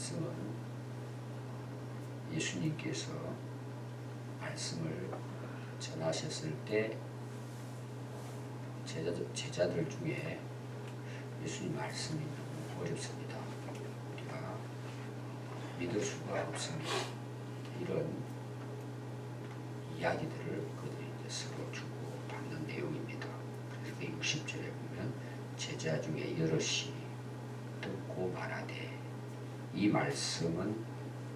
말씀은 예수님께서 말씀을 전하셨을 때 제자들, 제자들 중에 예수님 말씀이 너무 어렵습니다. 우리가 믿을 수가 없습니다. 이런 이야기들을 그들이 이제 서로 주고 받는 내용입니다. 그래서 그 60절에 보면 제자 중에 여럿이 듣고 말하되 이 말씀은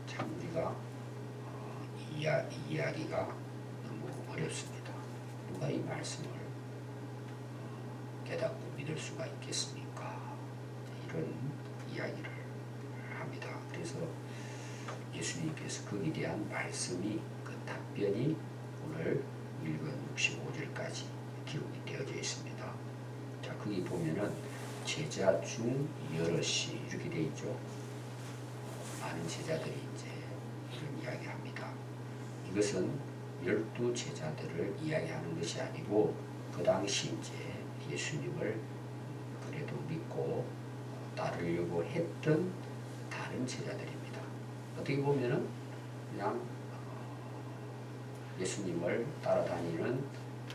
참 우리가 어, 이야, 이해하기가 너무 어렵습니다. 누가 이 말씀을 어, 깨닫고 믿을 수가 있겠습니까? 이런 이야기를 합니다. 그래서 예수님께서 거기에 대한 말씀이 그 답변이 오늘 읽은 65절까지 기록이 되어져 있습니다. 자, 거기 보면은 제자 중 여럿이 이렇게 되어 있죠. 많은 제자들이 이제 이런 이야기를 합니다. 이것은 열두 제자들을 이야기하는 것이 아니고 그 당시 이제 예수님을 그래도 믿고 따르려고 했던 다른 제자들입니다. 어떻게 보면은 그냥 어, 예수님을 따라다니는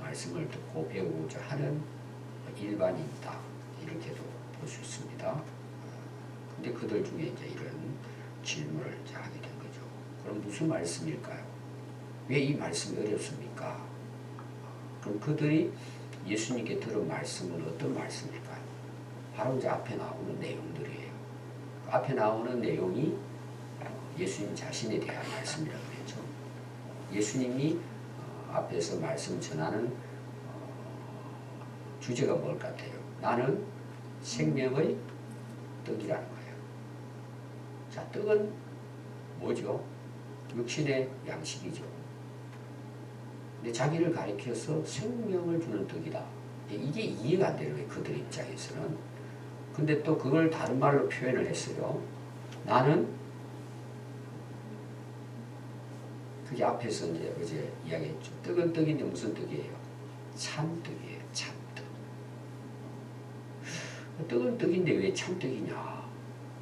말씀을 듣고 배우고자 하는 일반인이다 이렇게도 볼 수 있습니다. 근데 그들 중에 이제 이런 질문을 이제 하게 된 거죠. 그럼 무슨 말씀일까요? 왜 이 말씀이 어렵습니까? 그럼 그들이 예수님께 들은 말씀은 어떤 말씀일까요? 바로 이제 앞에 나오는 내용들이에요. 앞에 나오는 내용이 어, 예수님 자신에 대한 말씀이라고 그랬죠. 예수님이 어, 앞에서 말씀 전하는 어, 주제가 뭘 같아요? 나는 생명의 떡이라는 거예요. 자, 떡은 뭐죠? 육신의 양식이죠. 근데 자기를 가리켜서 생명을 주는 떡이다. 이게 이해가 안 되는 거예요. 그들 입장에서는. 근데 또 그걸 다른 말로 표현을 했어요. 나는 그게 앞에서 이제 어제 이야기했죠. 떡은 떡인데 무슨 떡이에요? 참떡이에요. 참떡. 떡은 떡인데 왜 참떡이냐?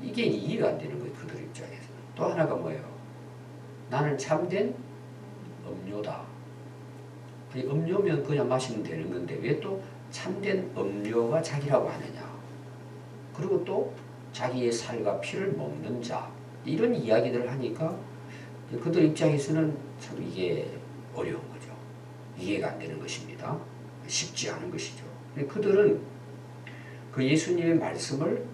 이게 이해가 안 되는 거예요. 그들 입장에서는. 또 하나가 뭐예요? 나는 참된 음료다. 아니, 음료면 그냥 마시면 되는 건데 왜 또 참된 음료가 자기라고 하느냐? 그리고 또 자기의 살과 피를 먹는 자 이런 이야기들을 하니까 그들 입장에서는 참 이게 어려운 거죠. 이해가 안 되는 것입니다. 쉽지 않은 것이죠. 그들은 그 예수님의 말씀을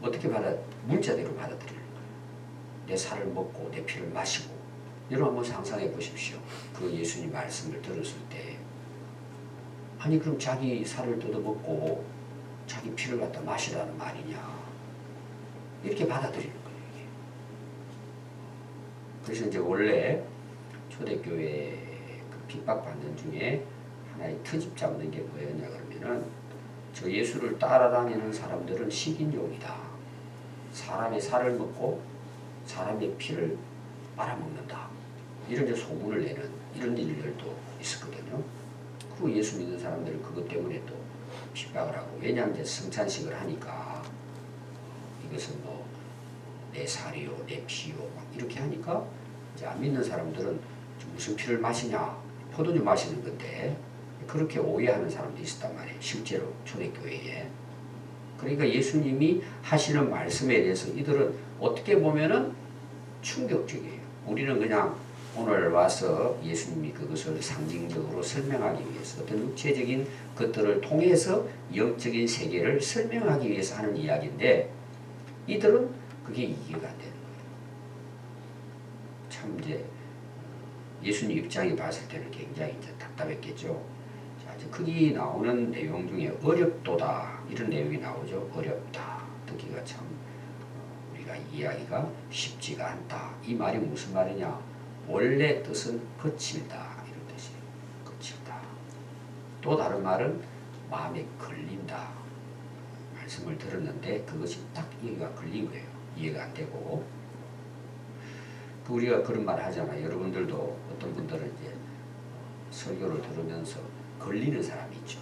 어떻게 받아 문자대로 거예요. 내 살을 먹고 내 피를 마시고 여러분 한번 상상해 보십시오. 그 예수님 말씀을 들었을 때 아니 그럼 자기 살을 뜯어먹고 자기 피를 갖다 마시라는 말이냐 이렇게 받아들이는 거예요. 이게. 그래서 이제 원래 초대교회 그 핍박받는 중에 하나의 트집 잡는 게 뭐였냐 그러면은 저 예수를 따라다니는 사람들은 식인종이다. 사람의 살을 먹고 사람의 피를 빨아먹는다. 이런 이제 소문을 내는 이런 일들도 있었거든요. 그 예수 믿는 사람들은 그것 때문에 또 핍박을 하고 왜냐하면 성찬식을 하니까 이것은 뭐 내 살이요 내 피요 막 이렇게 하니까 이제 안 믿는 사람들은 무슨 피를 마시냐 포도주 마시는 건데 그렇게 오해하는 사람도 있었단 말이에요 실제로 초대교회에 그러니까 예수님이 하시는 말씀에 대해서 이들은 어떻게 보면은 충격적이에요 우리는 그냥 오늘 와서 예수님이 그것을 상징적으로 설명하기 위해서 어떤 육체적인 것들을 통해서 영적인 세계를 설명하기 위해서 하는 이야기인데 이들은 그게 이해가 안 되는 거예요. 참 이제 예수님 입장이 봤을 때는 굉장히 이제 답답했겠죠. 자, 이제 거기 나오는 내용 중에 어렵도다 이런 내용이 나오죠. 어렵다 듣기가 참 어, 우리가 이해하기가 쉽지가 않다. 이 말이 무슨 말이냐? 원래 뜻은 거칠다 이런 뜻이에요. 거칠다. 또 다른 말은 마음에 걸린다. 말씀을 들었는데 그것이 딱 이해가 걸린 거예요. 이해가 안 되고 그 우리가 그런 말 하잖아요. 여러분들도 어떤 분들은 이제 어, 설교를 들으면서 걸리는 사람이 있죠.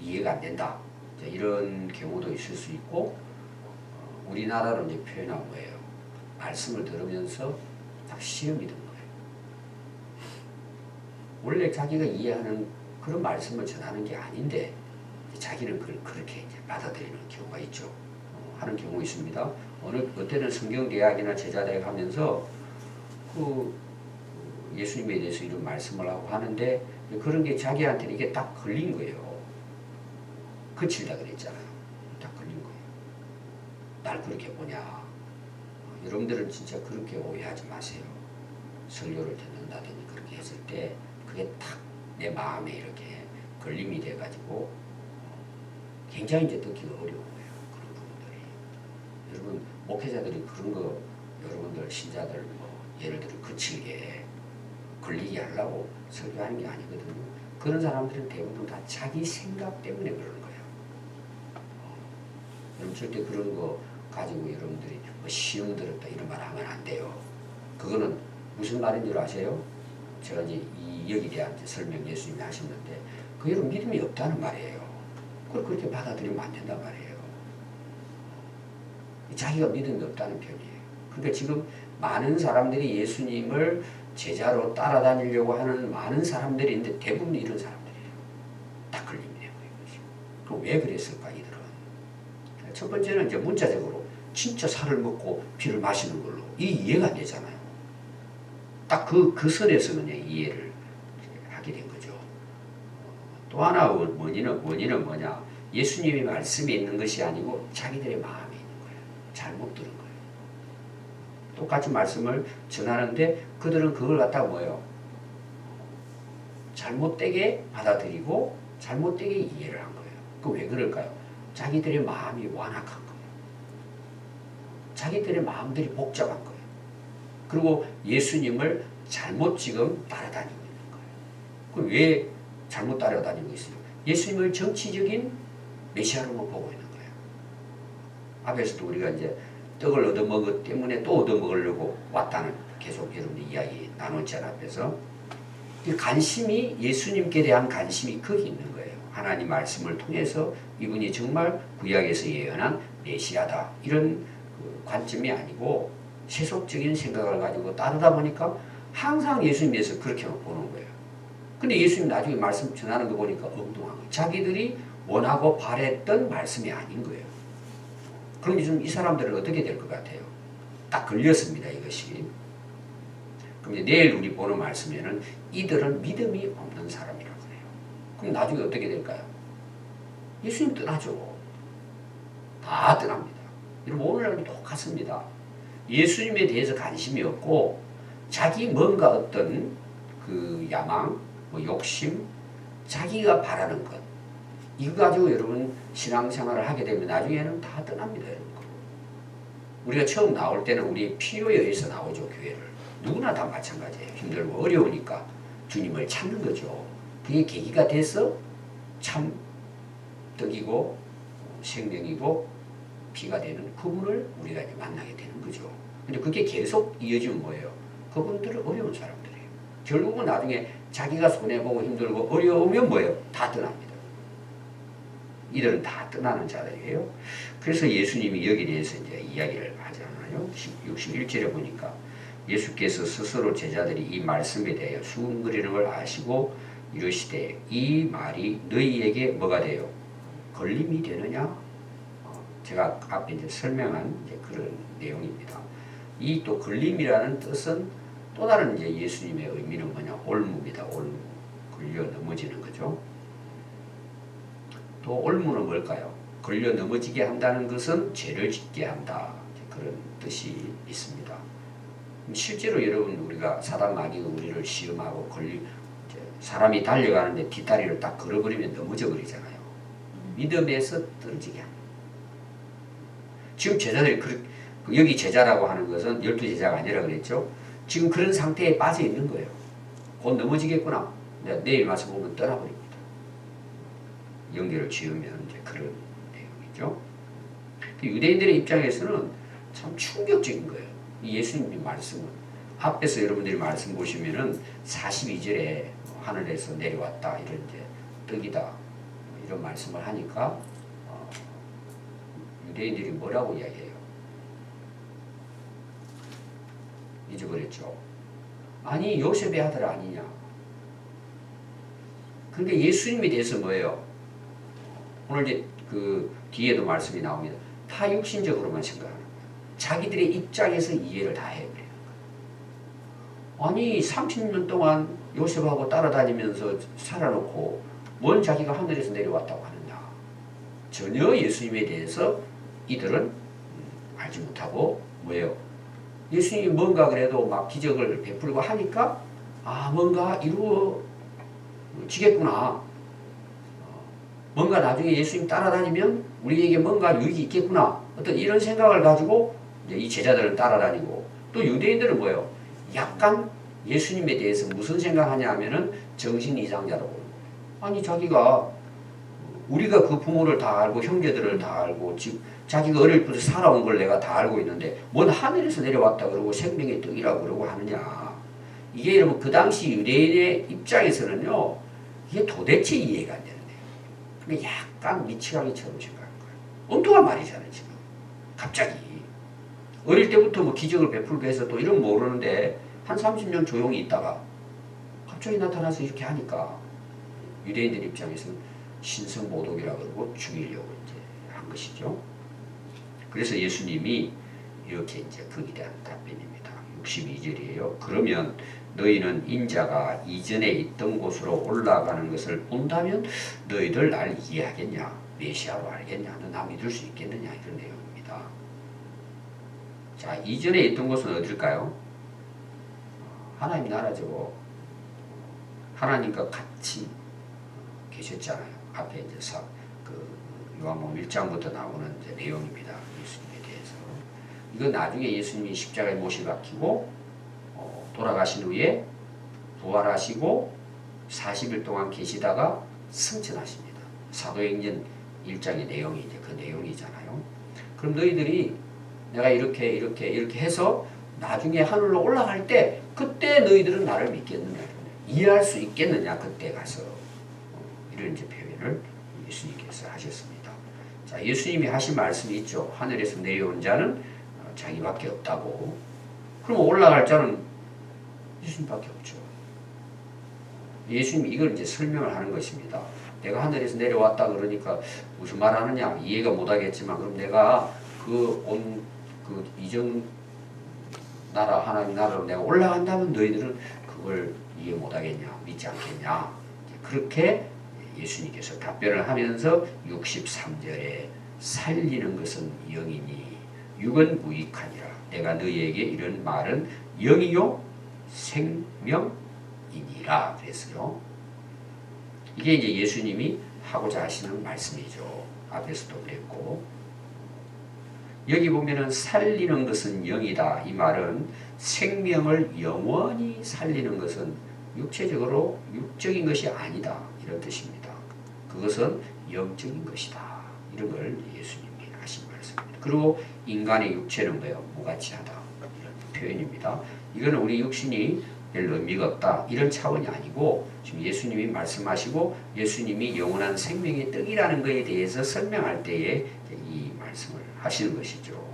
이해가 안 된다. 이런 경우도 있을 수 있고 어, 우리나라로 이제 표현한 거예요. 말씀을 들으면서 딱 시험이 든 거예요. 원래 자기가 이해하는 그런 말씀을 전하는 게 아닌데 자기는 그걸 그렇게 이제 받아들이는 경우가 있죠. 어, 하는 경우 있습니다. 어느 그때는 성경대학이나 제자대학 하면서 그 예수님에 대해서 이런 말씀을 하고 하는데 그런 게 자기한테는 이게 딱 걸린 거예요. 그칠다 그랬잖아요. 그렇게 보냐. 어, 여러분들은 진짜 그렇게 오해하지 마세요. 설교를 듣는다든지 그렇게 했을 때 그게 딱내 마음에 이렇게 걸림이 돼가지고 어, 굉장히 이제 듣기가 어려운 거예요. 그런 부분들이. 여러분 목회자들이 그런 거 여러분들 신자들 뭐 예를 들어 거칠게 걸리게 하려고 설교하는 게 아니거든요. 그런 사람들은 대부분 다 자기 생각 때문에 그러는 거예요. 어, 여러분 절대 그런 거 가지고 여러분들이 뭐 시험 들었다 이런 말 하면 안 돼요. 그거는 무슨 말인 줄 아세요? 제가 이제 이 여기 대한 설명 예수님이 하셨는데 그 여러분 믿음이 없다는 말이에요. 그걸 그렇게 받아들이면 안 된단 말이에요. 자기가 믿음이 없다는 편이에요. 그러니까 지금 많은 사람들이 예수님을 제자로 따라다니려고 하는 많은 사람들이 있는데 대부분 이런 사람들이에요. 딱 걸림이 되는 거예요. 이것이. 그럼 왜 그랬을까 이들은? 첫 번째는 이제 문자적으로 진짜 살을 먹고 피를 마시는 걸로 이 이해가 안 되잖아요. 딱 그 그 선에서 그냥 이해를 하게 된 거죠. 또 하나 원- 원인은 원인은 뭐냐? 예수님의 말씀에 있는 것이 아니고 자기들의 마음에 있는 거예요. 잘못 들은 거예요. 똑같은 말씀을 전하는데 그들은 그걸 갖다가 뭐예요? 잘못되게 받아들이고 잘못되게 이해를 한 거예요. 그 왜 그럴까요? 자기들의 마음이 완악한. 자기들의 마음들이 복잡한 거예요. 그리고 예수님을 잘못 지금 따라다니고 있는 거예요. 그왜 잘못 따라다니고 있어요? 예수님을 정치적인 메시아로만 보고 있는 거예요. 앞에서도 우리가 이제 떡을 얻어먹었 때문에 또 얻어먹으려고 왔다는 계속 여러분들 이야기 나눴잖아 앞에서 이 관심이 예수님께 대한 관심이 거기 있는 거예요. 하나님 말씀을 통해서 이분이 정말 구약에서 예언한 메시아다 이런 그 관점이 아니고 세속적인 생각을 가지고 따르다 보니까 항상 예수님에서 그렇게 보는 거예요. 근데 예수님 나중에 말씀 전하는 거 보니까 엉뚱한 거예요. 자기들이 원하고 바랬던 말씀이 아닌 거예요. 그럼 지금 이 사람들은 어떻게 될 것 같아요? 딱 걸렸습니다, 이것이. 그럼 내일 우리 보는 말씀에는 이들은 믿음이 없는 사람이라고 그래요. 그럼 나중에 어떻게 될까요? 예수님 떠나죠. 다 떠납니다. 여러분, 오늘날도 똑같습니다. 예수님에 대해서 관심이 없고, 자기 뭔가 어떤 그 야망, 뭐 욕심, 자기가 바라는 것, 이거 가지고 여러분 신앙생활을 하게 되면 나중에는 다 떠납니다. 여러분. 우리가 처음 나올 때는 우리 필요에 의해서 나오죠 교회를. 누구나 다 마찬가지예요. 힘들고 어려우니까 주님을 찾는 거죠. 그게 계기가 돼서 참 떡이고 생명이고 피가 되는 그분을 우리가 이제 만나게 되는 거죠. 근데 그게 계속 이어지면 뭐예요? 그분들은 어려운 사람들이에요. 결국은 나중에 자기가 손해보고 힘들고 어려우면 뭐예요? 다 떠납니다. 이들은 다 떠나는 자들이에요. 그래서 예수님이 여기에 대해서 이제 이야기를 하잖아요. 61절에 보니까 예수께서 스스로 제자들이 이 말씀에 대하여 수군거리는 걸 아시고 이르시되 이 말이 너희에게 뭐가 돼요? 걸림이 되느냐? 어, 제가 앞에 이제 설명한 이제 그런 내용입니다. 이 또 걸림이라는 뜻은 또 다른 이제 예수님의 의미는 뭐냐? 올무입니다. 올무. 걸려 넘어지는 거죠. 또 올무는 뭘까요? 걸려 넘어지게 한다는 것은 죄를 짓게 한다. 그런 뜻이 있습니다. 실제로 여러분 우리가 사단 마귀가 우리를 시험하고 걸리 사람이 달려가는데 뒷다리를 딱 걸어버리면 넘어져 버리잖아요. 믿음에서 떨어지게 합니다. 지금 제자들이 그, 그 여기 제자라고 하는 것은 열두 제자가 아니라 그랬죠. 지금 그런 상태에 빠져 있는 거예요. 곧 넘어지겠구나. 근데 내일 와서 보면 떠나버립니다. 연결을 지으면 이제 그런 내용이죠. 유대인들의 입장에서는 참 충격적인 거예요. 이 예수님의 말씀은 앞에서 여러분들이 말씀 보시면은 42절에 하늘에서 내려왔다 이런 이제 떡이다 이런 말씀을 하니까 너희들이 뭐라고 이야기해요? 잊어버렸죠. 아니 요셉의 아들 아니냐. 그러니까 예수님에 대해서 뭐예요? 오늘 이제 그 뒤에도 말씀이 나옵니다. 타육신적으로만 생각하는 거예요. 자기들의 입장에서 이해를 다 해요. 아니 30년 동안 요셉하고 따라다니면서 살아놓고 뭔 자기가 하늘에서 내려왔다고 하느냐. 전혀 예수님에 대해서 이들은 음, 알지 못하고 뭐예요? 예수님이 뭔가 그래도 막 기적을 베풀고 하니까 아 뭔가 이루어지겠구나. 어, 뭔가 나중에 예수님 따라다니면 우리에게 뭔가 유익이 있겠구나. 어떤 이런 생각을 가지고 이제 이 제자들을 따라다니고 또 유대인들은 뭐예요? 약간 예수님에 대해서 무슨 생각하냐 하면은 정신 이상자라고. 아니 자기가 우리가 그 부모를 다 알고 형제들을 다 알고 즉 자기가 어릴 때부터 살아온 걸 내가 다 알고 있는데 뭔 하늘에서 내려왔다 그러고 생명의 떡이라고 그러고 하느냐. 이게 여러분 그 당시 유대인의 입장에서는요. 이게 도대체 이해가 안 되는데. 근데 약간 미치광이처럼 생각하는 거예요. 엉뚱한 말이잖아요 지금. 갑자기. 어릴 때부터 뭐 기적을 베풀고 해서 또 이런 모르는데 한 30년 조용히 있다가 갑자기 나타나서 이렇게 하니까 유대인들 입장에서는 신성모독이라 그러고 죽이려고 이제 한 것이죠. 그래서 예수님이 이렇게 이제 거기에 대한 답변입니다. 62절이에요. 그러면 너희는 인자가 이전에 있던 곳으로 올라가는 것을 본다면 너희들 날 이해하겠냐? 메시아로 알겠냐? 너나 믿을 수 있겠느냐? 이런 내용입니다. 자, 이전에 있던 곳은 어딜까요? 하나님 나라죠. 하나님과 같이 계셨잖아요. 앞에 이제 사, 그 요한복음 1장부터 나오는 내용입니다. 이건 나중에 예수님이 십자가에 못이 박히고 어, 돌아가신 후에 부활하시고 40일 동안 계시다가 승천하십니다. 사도행전 1장의 내용이 이제 그 내용이잖아요. 그럼 너희들이 내가 이렇게 이렇게 이렇게 해서 나중에 하늘로 올라갈 때 그때 너희들은 나를 믿겠느냐 이해할 수 있겠느냐 그때 가서 어, 이런 이제 표현을 예수님께서 하셨습니다. 자 예수님이 하신 말씀이 있죠. 하늘에서 내려온 자는 어, 자기밖에 없다고. 그럼 올라갈 자는 예수님밖에 없죠. 예수님이 이걸 이제 설명을 하는 것입니다. 내가 하늘에서 내려왔다 그러니까 무슨 말 하느냐 이해가 못 하겠지만 그럼 내가 그 온그 이전 나라 하나님 나라로 내가 올라간다면 너희들은 그걸 이해 못 하겠냐 믿지 않겠냐 그렇게 예수님께서 답변을 하면서 63절에 살리는 것은 영이니 육은 무익하니라 내가 너희에게 이런 말은 영이요 생명이니라 그랬어요. 이게 이제 예수님이 하고자 하시는 말씀이죠. 앞에서도 그랬고 여기 보면은 살리는 것은 영이다. 이 말은 생명을 영원히 살리는 것은 육체적으로 육적인 것이 아니다. 이런 뜻입니다. 그것은 영적인 것이다. 이런 걸 말씀입니다. 그리고 인간의 육체는 뭐예요? 무가치하다. 이런 표현입니다. 이거는 우리 육신이 별 의미가 없다. 이런 차원이 아니고 지금 예수님이 말씀하시고 예수님이 영원한 생명의 떡이라는 것에 대해서 설명할 때에 이 말씀을 하시는 것이죠.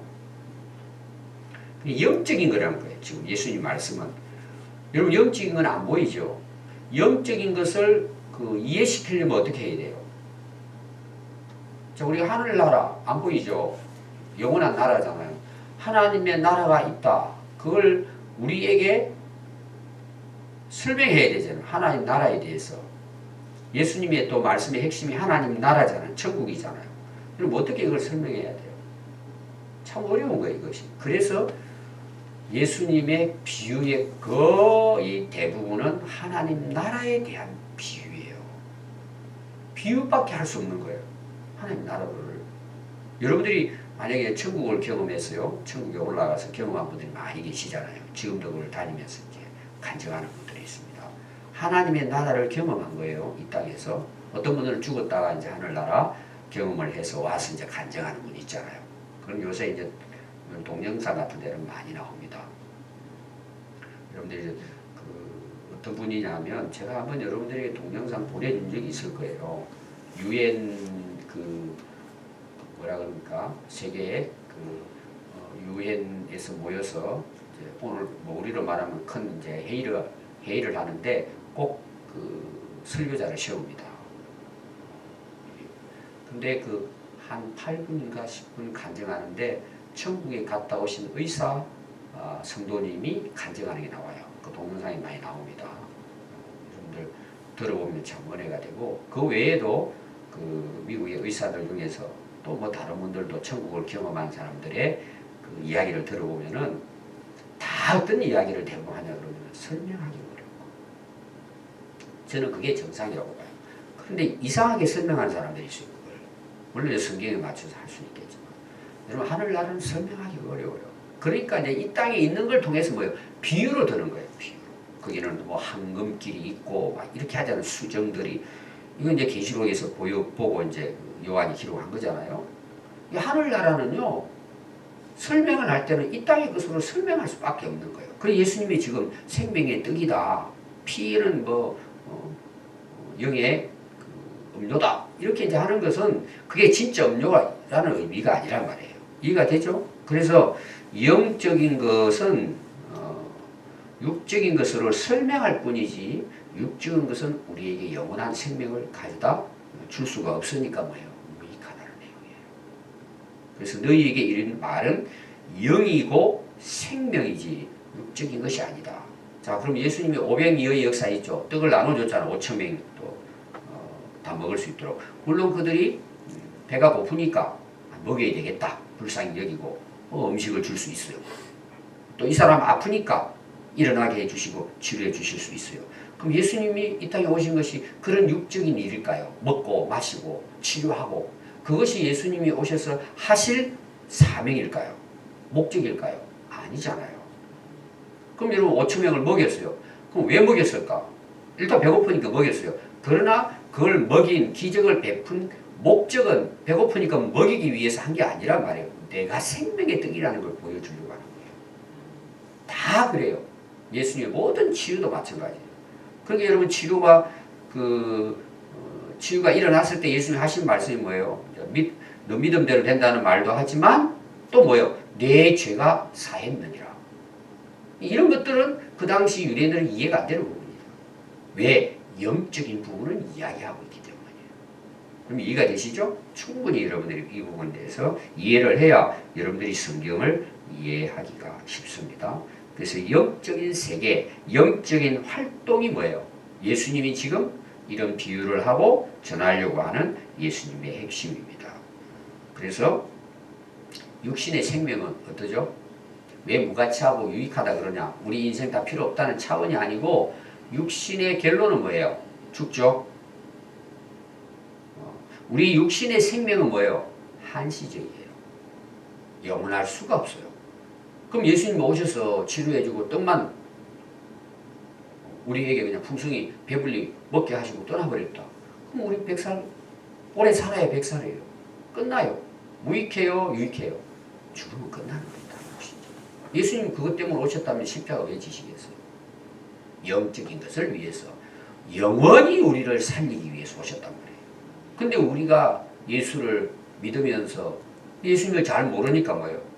영적인 거라는 거예요. 지금 예수님 말씀은 여러분 영적인 건 안 보이죠. 영적인 것을 그 이해시키려면 어떻게 해야 돼요? 자, 우리가 하늘나라 안 보이죠. 영원한 나라잖아요. 하나님의 나라가 있다. 그걸 우리에게 설명해야 되잖아요. 하나님 나라에 대해서. 예수님의 또 말씀의 핵심이 하나님 나라잖아요. 천국이잖아요. 그럼 어떻게 그걸 설명해야 돼요? 참 어려운 거예요, 이것이. 그래서 예수님의 비유의 거의 대부분은 하나님 나라에 대한 비유예요. 비유밖에 할 수 없는 거예요. 하나님 나라를. 여러분들이 만약에 천국을 경험했어요. 천국에 올라가서 경험한 분들이 많이 계시잖아요. 지금도 그걸 다니면서 이제 간증하는 분들이 있습니다. 하나님의 나라를 경험한 거예요. 이 땅에서. 어떤 분들은 죽었다가 이제 하늘나라 경험을 해서 와서 이제 간증하는 분이 있잖아요. 그럼 요새 이제 동영상 같은 데는 많이 나옵니다. 여러분들이 그 어떤 분이냐면 제가 한번 여러분들에게 동영상 보내준 적이 있을 거예요. 유엔 그 뭐라 그럽니까 세계의 그 유엔에서 모여서 이제 오늘 뭐 우리로 말하면 큰 이제 회의를 회의를 하는데 꼭 그 설교자를 세웁니다. 근데 그 한 8분인가 10분 간증하는데 천국에 갔다 오신 의사 아, 성도님이 간증하는 게 나와요. 그 동영상이 많이 나옵니다. 여러분들 들어보면 참 은혜가 되고 그 외에도 그 미국의 의사들 중에서 또 뭐 다른 분들도 천국을 경험한 사람들의 그 이야기를 들어보면은 다 어떤 이야기를 대부분 하냐 그러면 설명하기 어렵고 저는 그게 정상이라고 봐요. 그런데 이상하게 설명하는 사람들이 있어요. 그걸. 물론 성경에 맞춰서 할수 있겠지만 여러분 하늘나라는 설명하기 어려워요. 그러니까 이제 이 땅에 있는 걸 통해서 뭐예요? 비유로 드는 거예요. 비유. 거기는 뭐 황금길이 있고 막 이렇게 하잖아요. 수정들이 이건 이제 계시록에서 보여 보고 이제 요한이 기록한 거잖아요. 이 하늘나라는요 설명을 할 때는 이 땅의 것으로 설명할 수밖에 없는 거예요. 그래서 예수님이 지금 생명의 떡이다, 피는 뭐 어, 어, 영의 그 음료다 이렇게 이제 하는 것은 그게 진짜 음료라는 의미가 아니란 말이에요. 이해가 되죠? 그래서 영적인 것은 어, 육적인 것으로 설명할 뿐이지 육적인 것은 우리에게 영원한 생명을 가져다 줄 수가 없으니까 뭐예요? 무익하다는 내용이에요. 그래서 너희에게 이런 말은 영이고 생명이지 육적인 것이 아니다. 자, 그럼 예수님이 500여의 역사 있죠. 떡을 나눠줬잖아. 5천 명이 또다 먹을 수 있도록. 물론 그들이 배가 고프니까 먹여야 되겠다. 불쌍히 여기고 어, 음식을 줄 수 있어요. 또 이 사람 아프니까 일어나게 해주시고 치료해 주실 수 있어요. 그럼 예수님이 이 땅에 오신 것이 그런 육적인 일일까요? 먹고 마시고 치료하고 그것이 예수님이 오셔서 하실 사명일까요? 목적일까요? 아니잖아요. 그럼 여러분 5천 명을 먹였어요. 그럼 왜 먹였을까? 일단 배고프니까 먹였어요. 그러나 그걸 먹인 기적을 베푼 목적은 배고프니까 먹이기 위해서 한 게 아니란 말이에요. 내가 생명의 떡이라는 걸 보여주려고 하는 거예요. 다 그래요. 예수님의 모든 치유도 마찬가지예요. 그러니까 여러분 치료가 그 어, 치유가 일어났을 때 예수님 하신 말씀이 뭐예요? 믿, 너 믿음대로 된다는 말도 하지만 또 뭐예요? 내 죄가 사했느니라. 이런 것들은 그 당시 유대인들은 이해가 안 되는 부분이에요. 왜? 영적인 부분을 이야기하고 있기 때문이에요. 그럼 이해가 되시죠? 충분히 여러분들이 이 부분에 대해서 이해를 해야 여러분들이 성경을 이해하기가 쉽습니다. 그래서 영적인 세계, 영적인 활동이 뭐예요? 예수님이 지금 이런 비유를 하고 전하려고 하는 예수님의 핵심입니다. 그래서 육신의 생명은 어떠죠? 왜 무가치하고 유익하다 그러냐? 우리 인생 다 필요 없다는 차원이 아니고 육신의 결론은 뭐예요? 죽죠. 어, 우리 육신의 생명은 뭐예요? 한시적이에요. 영원할 수가 없어요. 그럼 예수님 오셔서 치료해주고 떡만 우리에게 그냥 풍성히 배불리 먹게 하시고 떠나버렸다. 그럼 우리 백살 오래 살아야 백살이에요. 끝나요. 무익해요, 유익해요. 죽으면 끝나는 겁니다. 예수님 그것 때문에 오셨다면 십자가 왜 지시겠어요? 영적인 것을 위해서 영원히 우리를 살리기 위해서 오셨단 말이에요. 근데 우리가 예수를 믿으면서 예수님을 잘 모르니까 뭐예요?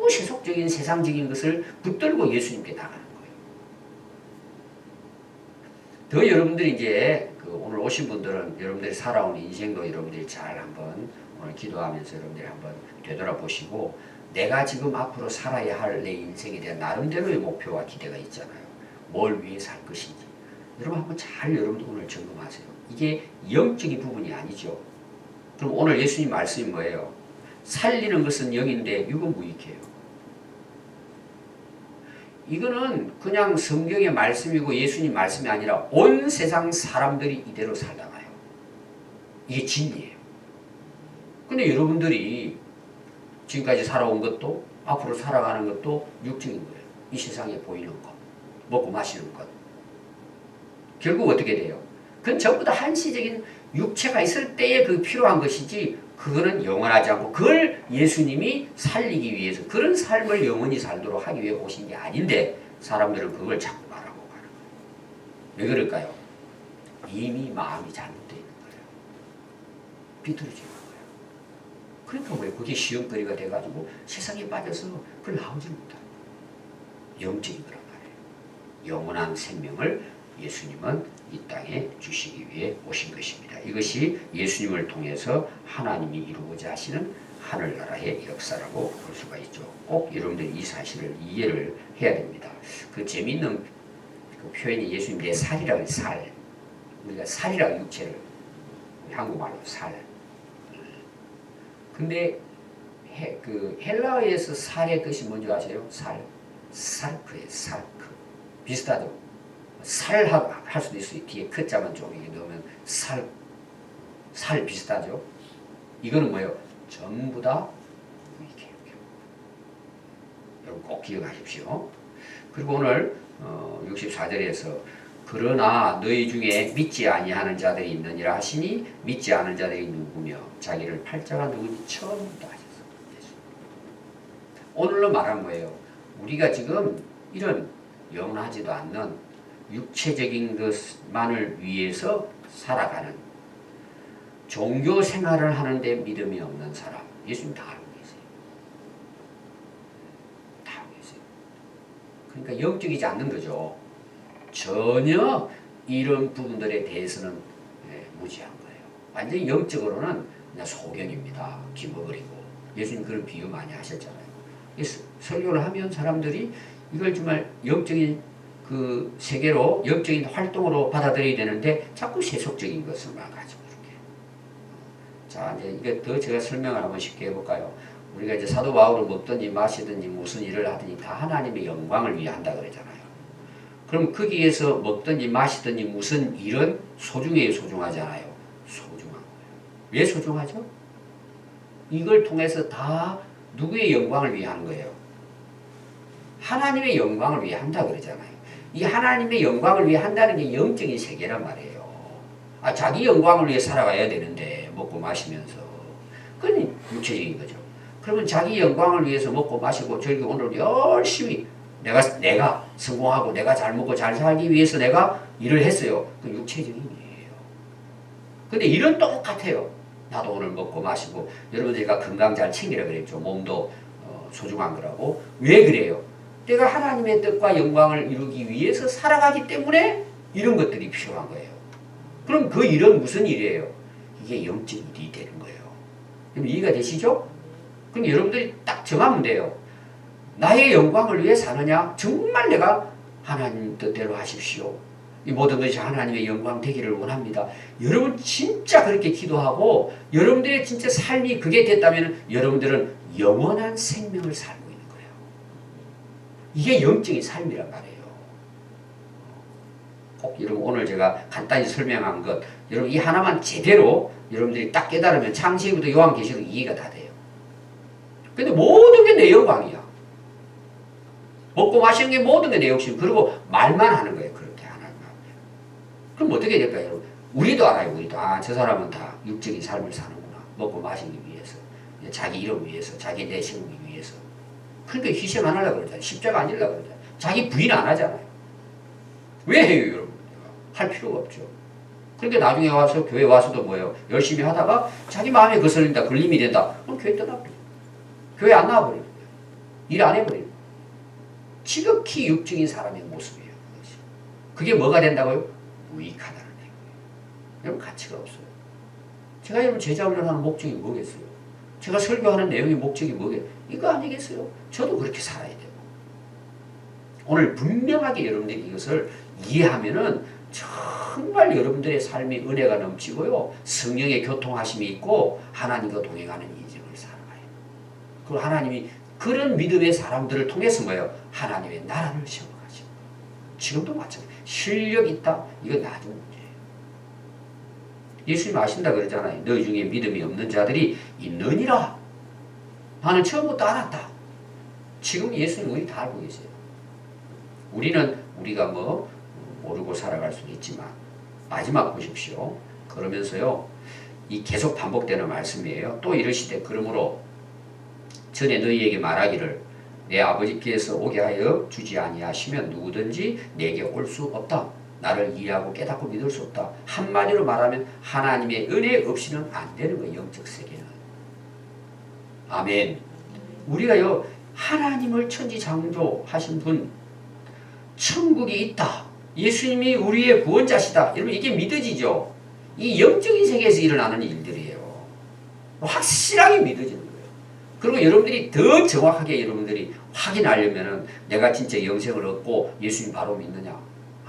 자꾸 세속적인 세상적인 것을 붙들고 예수님께 나가는 거예요. 더 여러분들이 이제 그 오늘 오신 분들은 여러분들이 살아온 인생도 여러분들이 잘 한번 오늘 기도하면서 여러분들이 한번 되돌아보시고 내가 지금 앞으로 살아야 할 내 인생에 대한 나름대로의 목표와 기대가 있잖아요. 뭘 위해 살 것인지. 여러분 한번 잘 여러분도 오늘 점검하세요. 이게 영적인 부분이 아니죠. 그럼 오늘 예수님 말씀이 뭐예요? 살리는 것은 영인데 육은 무익해요. 이거는 그냥 성경의 말씀이고 예수님 말씀이 아니라 온 세상 사람들이 이대로 살다가요. 이게 진리예요. 근데 여러분들이 지금까지 살아온 것도 앞으로 살아가는 것도 육적인 거예요. 이 세상에 보이는 것, 먹고 마시는 것. 결국 어떻게 돼요? 그건 전부 다 한시적인 육체가 있을 때에 그 필요한 것이지 그거는 영원하지 않고 그걸 예수님이 살리기 위해서 그런 삶을 영원히 살도록 하기 위해 오신 게 아닌데 사람들은 그걸 자꾸 말하고 가는 거예요. 왜 그럴까요? 이미 마음이 잘못되어 있는 거예요. 비뚤어지는 거예요. 그러니까 왜 그게 시험거리가 돼가지고 세상에 빠져서 그걸 나오지 못하는 거예요. 영적인 거란 말이에요. 영원한 생명을 예수님은 이 땅에 주시기 위해 오신 것입니다. 이것이 예수님을 통해서 하나님이 이루고자 하시는 하늘나라의 역사라고 볼 수가 있죠. 꼭 여러분들이 이 사실을 이해를 해야 됩니다. 그 재미있는 그 표현이 예수님 내 살이라고 살. 우리가 살이라고 육체를 한국말로 살. 근데 해, 그 헬라어에서 살의 뜻이 뭔지 아세요? 살. 살크예요. 살크. 비슷하죠? 살할 수도 있어요. 뒤에 크 자만 좀 이렇게 넣으면 살. 살 비슷하죠? 이거는 뭐예요? 전부 다 이렇게 이렇게. 여러분 꼭 기억하십시오. 그리고 오늘 어, 64절에서 그러나 너희 중에 믿지 아니하는 자들이 있느니라 하시니 믿지 않은 자들이 누구며 자기를 팔자가 누구니 처음 다 하셨어. 오늘로 말한 거예요. 우리가 지금 이런 영원하지도 않는 육체적인 것만을 위해서 살아가는 종교 생활을 하는데 믿음이 없는 사람 예수님 다 알고 계세요. 다 알고 계세요. 그러니까 영적이지 않는 거죠. 전혀 이런 부분들에 대해서는 예, 무지한 거예요. 완전히 영적으로는 그냥 소견입니다. 기머거리고 예수님 그런 비유 많이 하셨잖아요. 설교를 하면 사람들이 이걸 정말 영적인 그 세계로 영적인 활동으로 받아들여야 되는데 자꾸 세속적인 것을만 가지고 이렇게. 자 이제 이게 더 제가 설명을 한번 쉽게 해볼까요? 우리가 이제 사도 바울을 먹든지 마시든지 무슨 일을 하든지 다 하나님의 영광을 위해 한다 그러잖아요. 그럼 거기에서 먹든지 마시든지 무슨 일은 소중해요, 소중하잖아요. 소중한 거예요. 왜 소중하죠? 이걸 통해서 다 누구의 영광을 위해 하는 거예요? 하나님의 영광을 위해 한다 그러잖아요. 이 하나님의 영광을 위해 한다는 게 영적인 세계란 말이에요. 아, 자기 영광을 위해 살아가야 되는데 먹고 마시면서 그건 육체적인 거죠. 그러면 자기 영광을 위해서 먹고 마시고 저기 오늘 열심히 내가 내가 성공하고 내가 잘 먹고 잘 살기 위해서 내가 일을 했어요. 그 육체적인 일이에요. 근데 일은 똑같아요. 나도 오늘 먹고 마시고 여러분 제가 건강 잘 챙기라 그랬죠. 몸도 어, 소중한 거라고. 왜 그래요? 내가 하나님의 뜻과 영광을 이루기 위해서 살아가기 때문에 이런 것들이 필요한 거예요. 그럼 그 일은 무슨 일이에요? 이게 영적 일이 되는 거예요. 그럼 이해가 되시죠? 그럼 여러분들이 딱 정하면 돼요. 나의 영광을 위해 사느냐? 정말 내가 하나님 뜻대로 하십시오. 이 모든 것이 하나님의 영광 되기를 원합니다. 여러분 진짜 그렇게 기도하고 여러분들의 진짜 삶이 그게 됐다면 여러분들은 영원한 생명을 거예요. 이게 영적인 삶이란 말이에요. 꼭 여러분 오늘 제가 간단히 설명한 것 여러분 이 하나만 제대로 여러분들이 딱 깨달으면 창세기부터 요한계시록 이해가 다 돼요. 근데 모든 게 내 영광이야. 먹고 마시는 게 모든 게 내 욕심. 그리고 말만 하는 거예요. 그렇게 하나님 앞에. 그럼 어떻게 될까요, 여러분? 우리도 알아요. 우리도 아, 저 사람은 다 육적인 삶을 사는구나. 먹고 마시기 위해서, 자기 이름 위해서, 자기 내세우기 위해서. 그러니까 희생 안 하려고 그러잖아요. 십자가 안 지려고 그러잖아요. 자기 부인 안 하잖아요. 왜 해요, 여러분? 할 필요가 없죠. 그러니까 나중에 와서 교회 와서도 뭐예요? 열심히 하다가 자기 마음에 거슬린다, 걸림이 된다. 그럼 교회 떠나버려. 교회 안 나와버려. 일안 해버려. 지극히 육적인 사람의 모습이에요. 그것이. 그게 뭐가 된다고요? 무익하다는 얘기예요. 여러분 가치가 없어요. 제가 여러분 제자 훈련하는 목적이 뭐겠어요? 제가 설교하는 내용의 목적이 뭐겠어요? 이거 아니겠어요? 저도 그렇게 살아야 되고. 오늘 분명하게 여러분들이 이것을 이해하면은 정말 여러분들의 삶의 은혜가 넘치고요. 성령의 교통하심이 있고 하나님과 동행하는 인생을 살아가요. 그리고 하나님이 그런 믿음의 사람들을 통해서 뭐예요? 하나님의 나라를 세워가죠. 지금도 마찬가지. 실력 있다? 이건 나중 예수님 아신다 그러잖아요. 너희 중에 믿음이 없는 자들이 있느니라. 나는 처음부터 알았다. 지금 예수님 우리 다 알고 계세요. 우리는 우리가 뭐 모르고 살아갈 수도 있지만 마지막 보십시오. 그러면서요. 이 계속 반복되는 말씀이에요. 또 이러시되 그러므로 전에 너희에게 말하기를 내 아버지께서 오게 하여 주지 아니하시면 누구든지 내게 올 수 없다. 나를 이해하고 깨닫고 믿을 수 없다. 한마디로 말하면 하나님의 은혜 없이는 안 되는 거예요. 영적 세계는. 아멘. 우리가요 하나님을 천지창조하신 분 천국이 있다. 예수님이 우리의 구원자시다. 여러분 이게 믿어지죠? 이 영적인 세계에서 일어나는 일들이에요. 확실하게 믿어지는 거예요. 그리고 여러분들이 더 정확하게 여러분들이 확인하려면 은 내가 진짜 영생을 얻고 예수님 바로 믿느냐?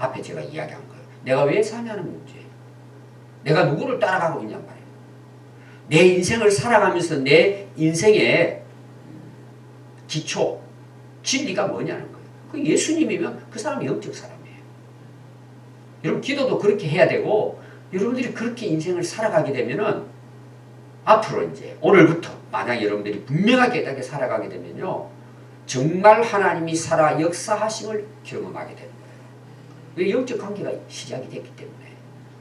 앞에 제가 이야기한 거예요. 내가 왜 사냐는 문제. 내가 누구를 따라가고 있냔 말이에요. 내 인생을 살아가면서 내 인생의 기초, 진리가 뭐냐는 거예요. 그 예수님이면 그 사람이 영적 사람이에요. 여러분 기도도 그렇게 해야 되고 여러분들이 그렇게 인생을 살아가게 되면은 앞으로 이제 오늘부터 만약 여러분들이 분명하게 깨닫게 살아가게 되면요 정말 하나님이 살아 역사하심을 경험하게. 왜 영적 관계가 시작이 됐기 때문에.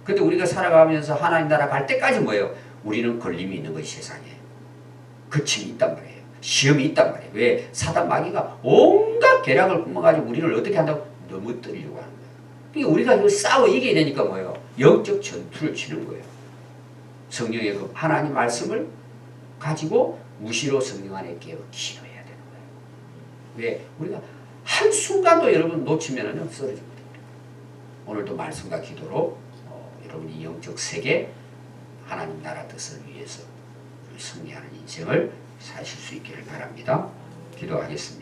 근데 우리가 살아가면서 하나님 나라 갈 때까지 뭐예요? 우리는 걸림이 있는 거예요 세상에. 거침이 있단 말이에요. 시험이 있단 말이에요. 왜? 사단 마귀가 온갖 계략을 뿜어가지고 우리를 어떻게 한다고? 넘어뜨리려고 하는 거예요. 그러니까 우리가 이거 싸워 이겨야 되니까 뭐예요? 영적 전투를 치는 거예요. 성령의 그 하나님 말씀을 가지고 무시로 성령 안에 깨어 기도해야 되는 거예요. 왜? 우리가 한순간도 여러분 놓치면은요, 쓰러집니다. 오늘도 말씀과 기도로 어, 여러분이 영적 세계 하나님 나라 뜻을 위해서 승리하는 인생을 사실 수 있기를 바랍니다. 기도하겠습니다.